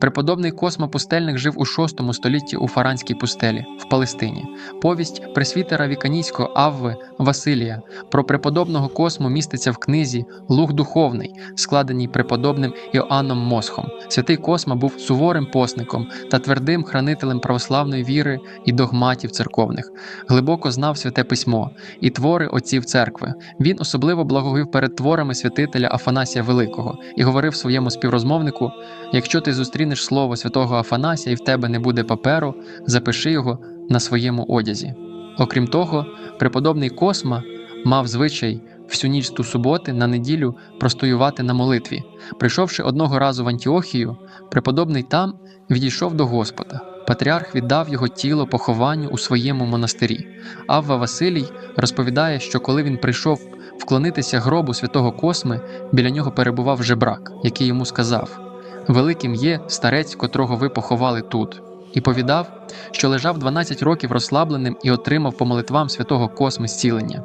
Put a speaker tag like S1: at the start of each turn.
S1: Преподобний Космо Пустельник жив у VI столітті у Фаранській пустелі в Палестині. Повість пресвітера Віканійського Авви Василія про преподобного Космо міститься в книзі Луг Духовний, складеній преподобним Іоанном Мосхом. Святий Косма був суворим посником та твердим хранителем православної віри і догматів церковних. Глибоко знав святе письмо і твори отців церкви. Він особливо благовів перед творами святителя Афанасія Великого і говорив своєму співрозмовнику: якщо ти зустрінеш слово святого Афанасія і в тебе не буде паперу, запиши його на своєму одязі. Окрім того, преподобний Косма мав звичай всю ніч ту суботи на неділю простоювати на молитві. Прийшовши одного разу в Антіохію, преподобний там відійшов до Господа. Патріарх віддав його тіло похованню у своєму монастирі. Авва Василій розповідає, що коли він прийшов вклонитися гробу святого Косми, біля нього перебував жебрак, який йому сказав: Великим є старець, котрого ви поховали тут. І повідав, що лежав 12 років розслабленим і отримав по молитвам святого Косми зцілення.